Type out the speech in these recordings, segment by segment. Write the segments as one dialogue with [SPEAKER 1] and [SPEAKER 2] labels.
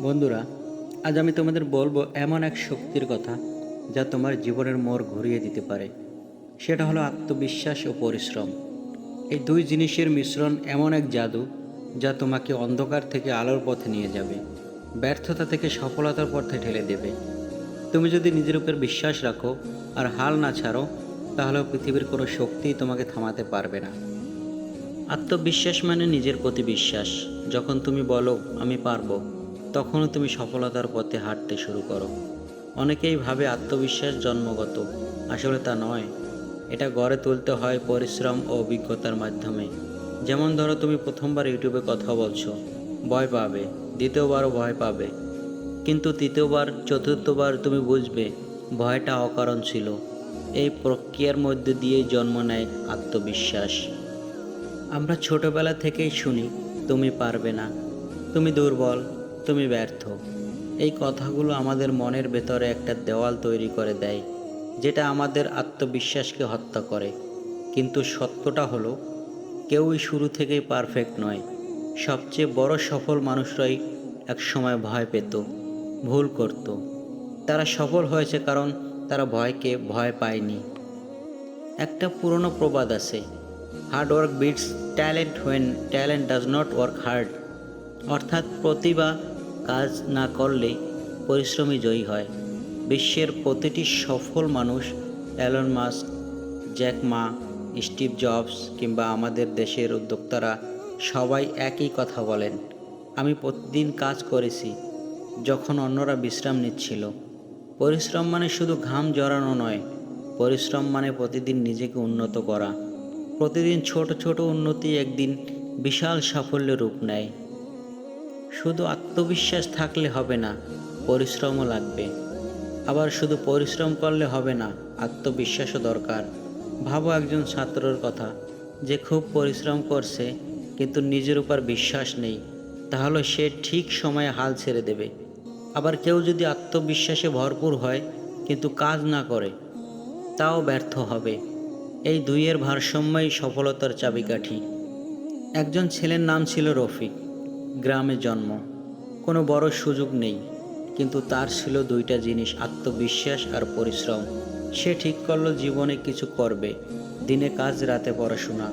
[SPEAKER 1] বন্ধুরা, আজ আমি তোমাদের বলব এমন এক শক্তির কথা যা তোমার জীবনের মোড় ঘুরিয়ে দিতে পারে। সেটা হলো আত্মবিশ্বাস ও পরিশ্রম। এই দুই জিনিসের মিশ্রণ এমন এক জাদু যা তোমাকে অন্ধকার থেকে আলোর পথে নিয়ে যাবে, ব্যর্থতা থেকে সফলতার পথে ঠেলে দেবে। তুমি যদি নিজের উপর বিশ্বাস রাখো আর হাল না ছাড়ো তাহলে পৃথিবীর কোনো শক্তিই তোমাকে থামাতে পারবে না। আত্মবিশ্বাস মানে নিজের প্রতি বিশ্বাস। যখন তুমি বলো, আমি পারব। তখনও তুমি সফলতার পথে হাঁটতে শুরু করো। অনেকেই ভাবে আত্মবিশ্বাস জন্মগত। আসলে তা নয়। এটা গড়ে তুলতে হয় পরিশ্রম ও অভিজ্ঞতার মাধ্যমে। যেমন ধরো তুমি প্রথমবার ইউটিউবে কথা বলছো, ভয় পাবে, দ্বিতীয়বারও ভয় পাবে। কিন্তু তৃতীয়বার, চতুর্থবার তুমি বুঝবে, ভয়টা অকারণ ছিল। এই প্রক্রিয়ার মধ্যে দিয়েই জন্ম নেয় আত্মবিশ্বাস। আমরা ছোটবেলা থেকেই শুনি, তুমি পারবে না। তুমি দুর্বল তুমি ব্যর্থ। এই কথাগুলো আমাদের মনের ভেতরে একটা দেওয়াল তৈরি করে দেয়, যেটা আমাদের আত্মবিশ্বাসকে হত্যা করে। কিন্তু সত্যটা হলো, কেউই শুরু থেকেই পারফেক্ট নয়। সবচেয়ে বড় সফল মানুষরাই একসময় ভয় পেত, ভুল করত। তারা সফল হয়েছে কারণ তারা ভয়কে ভয় পায়নি। একটা পুরনো প্রবাদ আছে hard work beats talent when talent does not work hard অর্থাৎ প্রতিভা কাজ না করলে পরিশ্রমী জয়ী হয়। বিশ্বের প্রতিটি সফল মানুষ Elon Musk Jack Ma Steve Jobs কিংবা আমাদের দেশের উদ্যোক্তারা সবাই একই কথা বলেন, আমি প্রতিদিন কাজ করেছি, যখন অন্যরা বিশ্রাম নিচ্ছিল। পরিশ্রম মানে শুধু ঘাম জড়ানো নয়, পরিশ্রম মানে প্রতিদিন নিজেকে উন্নত করা। প্রতিদিন ছোট ছোট উন্নতি একদিন বিশাল সাফল্যের রূপ নেয়। শুধু আত্মবিশ্বাস থাকলে হবে না, পরিশ্রমও লাগবে। আবার শুধু পরিশ্রম করলে হবে না, আত্মবিশ্বাসও দরকার। ভাবো একজন ছাত্রর কথা, যে খুব পরিশ্রম করছে, কিন্তু নিজের উপর বিশ্বাস নেই, তাহলে সে ঠিক সময়ে হাল ছেড়ে দেবে। আবার কেউ যদি আত্মবিশ্বাসে ভরপুর হয়, কিন্তু কাজ না করে, তাও ব্যর্থ হবে। এই দুইয়ের ভারসাম্যই সফলতার চাবিকাঠি। একজন ছেলের নাম ছিল রফিক। গ্রামে জন্ম। কোনো বড় সুযোগ নেই, কিন্তু তার ছিল দুইটা জিনিস, আত্মবিশ্বাস আর পরিশ্রম। সে ঠিক করল জীবনে কিছু করবে, দিনে কাজ, রাতে পড়াশোনা।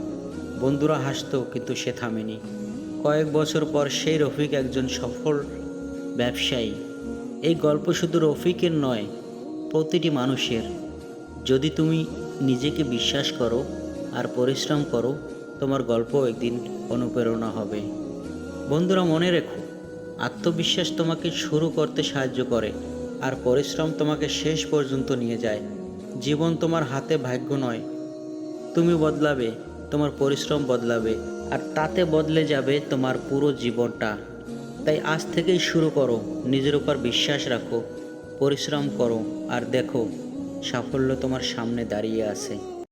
[SPEAKER 1] বন্ধুরা হাসতো, কিন্তু সে থামেনি। কয়েক বছর পর সেই রফিক একজন সফল ব্যবসায়ী। এই গল্প শুধু রফিকের নয়, প্রতিটি মানুষের। যদি তুমি নিজেকে বিশ্বাস করো আর পরিশ্রম করো, তোমার গল্প একদিন অনুপ্রেরণা হবে। বন্ধুরা মনে রেখো, আত্মবিশ্বাস তোমাকে শুরু করতে সাহায্য করে আর পরিশ্রম তোমাকে শেষ পর্যন্ত নিয়ে যায়। জীবন তোমার হাতে ভাগ্য নয়। তুমি বদলাবে, তোমার পরিশ্রম বদলাবে আর তাতে বদলে যাবে তোমার পুরো জীবনটা। তাই আজ থেকেই শুরু করো, নিজের উপর বিশ্বাস রাখো, পরিশ্রম করো আর দেখো, সাফল্য তোমার সামনে দাঁড়িয়ে আছে।